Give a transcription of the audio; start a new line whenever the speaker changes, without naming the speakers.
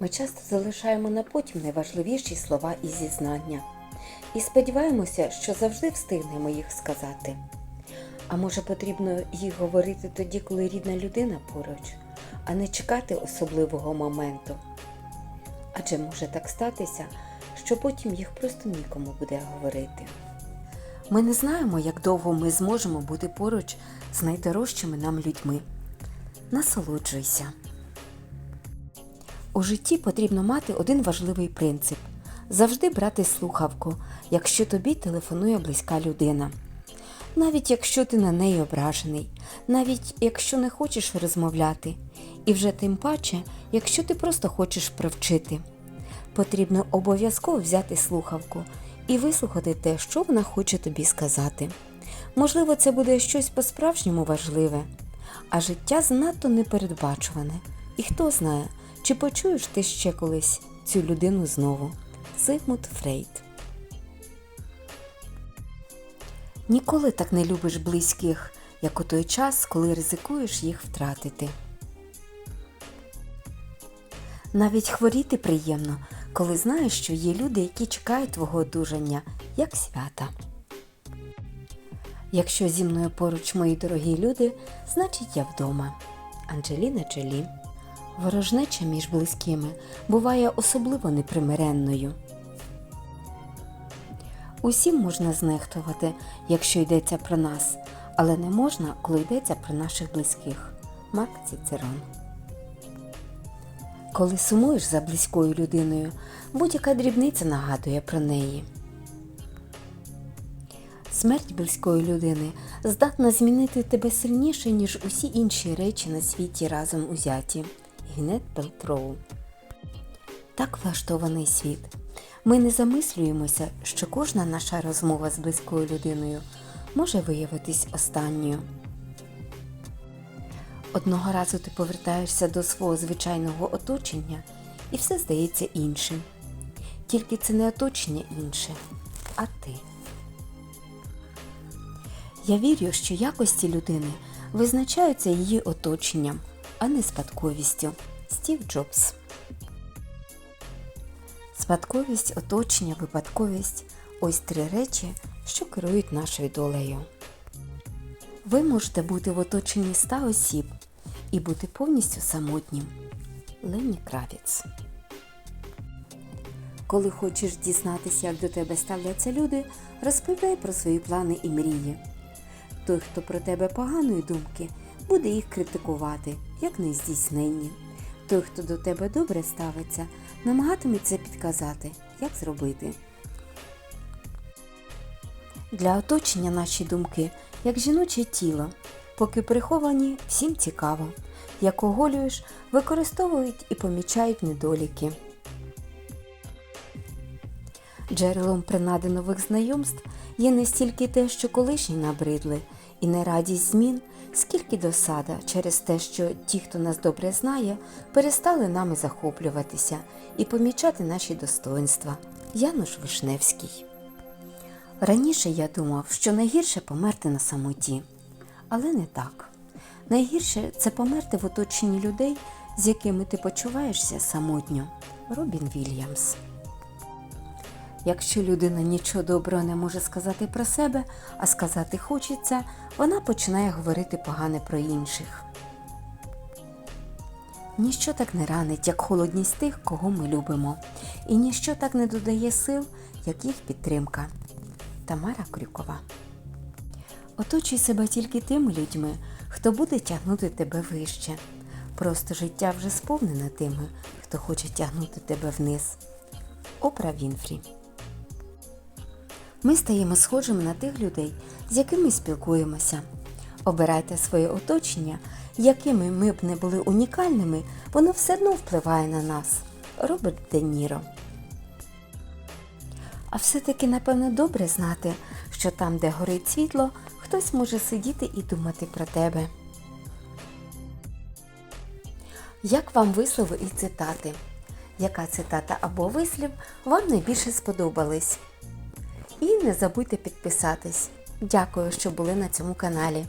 Ми часто залишаємо на потім найважливіші слова і зізнання. І сподіваємося, що завжди встигнемо їх сказати. А може потрібно їх говорити тоді, коли рідна людина поруч, а не чекати особливого моменту. Адже може так статися, що потім їх просто нікому буде говорити. Ми не знаємо, як довго ми зможемо бути поруч з найдорожчими нам людьми. Насолоджуйся. У житті потрібно мати один важливий принцип завжди брати слухавку, якщо тобі телефонує близька людина. Навіть якщо ти на неї ображений, навіть якщо не хочеш розмовляти, і вже тим паче, якщо ти просто хочеш привчити. Потрібно обов'язково взяти слухавку і вислухати те, що вона хоче тобі сказати. Можливо, це буде щось по-справжньому важливе, а життя занадто непередбачуване. І хто знає, чи почуєш ти ще колись цю людину знову? Зигмунд Фрейд. Ніколи так не любиш близьких, як у той час, коли ризикуєш їх втратити. Навіть хворіти приємно, коли знаєш, що є люди, які чекають твого одужання, як свята. Якщо зі мною поруч мої дорогі люди, значить я вдома. Анджеліна Джолі. Ворожнеча між близькими буває особливо непримиренною. Усім можна знехтувати, якщо йдеться про нас, але не можна, коли йдеться про наших близьких. Марк Цицерон. Коли сумуєш за близькою людиною, будь-яка дрібниця нагадує про неї. Смерть близької людини здатна змінити тебе сильніше, ніж усі інші речі на світі разом узяті. Гінет Пелтроу. Так влаштований світ. Ми не замислюємося, що кожна наша розмова з близькою людиною може виявитись останньою. Одного разу ти повертаєшся до свого звичайного оточення і все здається іншим. Тільки це не оточення інше, а ти. Я вірю, що якості людини визначаються її оточенням, а не спадковістю. Стів Джобс. Спадковість, оточення, випадковість ось три речі, що керують нашою долею. Ви можете бути в оточенні ста осіб і бути повністю самотнім. Лені Кравіц. Коли хочеш дізнатися, як до тебе ставляться люди, розповідай про свої плани і мрії. Той, хто про тебе поганої думки, буде їх критикувати, як нездійсненні. Той, хто до тебе добре ставиться, намагатиметься підказати, як зробити. Для оточення наші думки, як жіноче тіло, поки приховані, всім цікаво. Як оголюєш, використовують і помічають недоліки. Джерелом принади нових знайомств є не стільки те, що колишні набридли, і не радість змін, скільки досада через те, що ті, хто нас добре знає, перестали нами захоплюватися і помічати наші достоинства. Януш Вишневський. Раніше я думав, що найгірше померти на самоті, але не так. Найгірше це померти в оточенні людей, з якими ти почуваєшся самотньо. Робін Вільямс. Якщо людина нічого доброго не може сказати про себе, а сказати хочеться, вона починає говорити погане про інших. Ніщо так не ранить, як холодність тих, кого ми любимо, і ніщо так не додає сил, як їх підтримка. Тамара Крюкова. Оточуй себе тільки тими людьми, хто буде тягнути тебе вище. Просто життя вже сповнене тими, хто хоче тягнути тебе вниз. Опра Вінфрі. Ми стаємо схожими на тих людей, з якими спілкуємося. Обирайте своє оточення, якими ми б не були унікальними, воно все одно впливає на нас. Роберт Де Ніро. А все-таки, напевно, добре знати, що там, де горить світло, хтось може сидіти і думати про тебе. Як вам вислови і цитати? Яка цитата або вислів вам найбільше сподобались? І не забудьте підписатись. Дякую, що були на цьому каналі.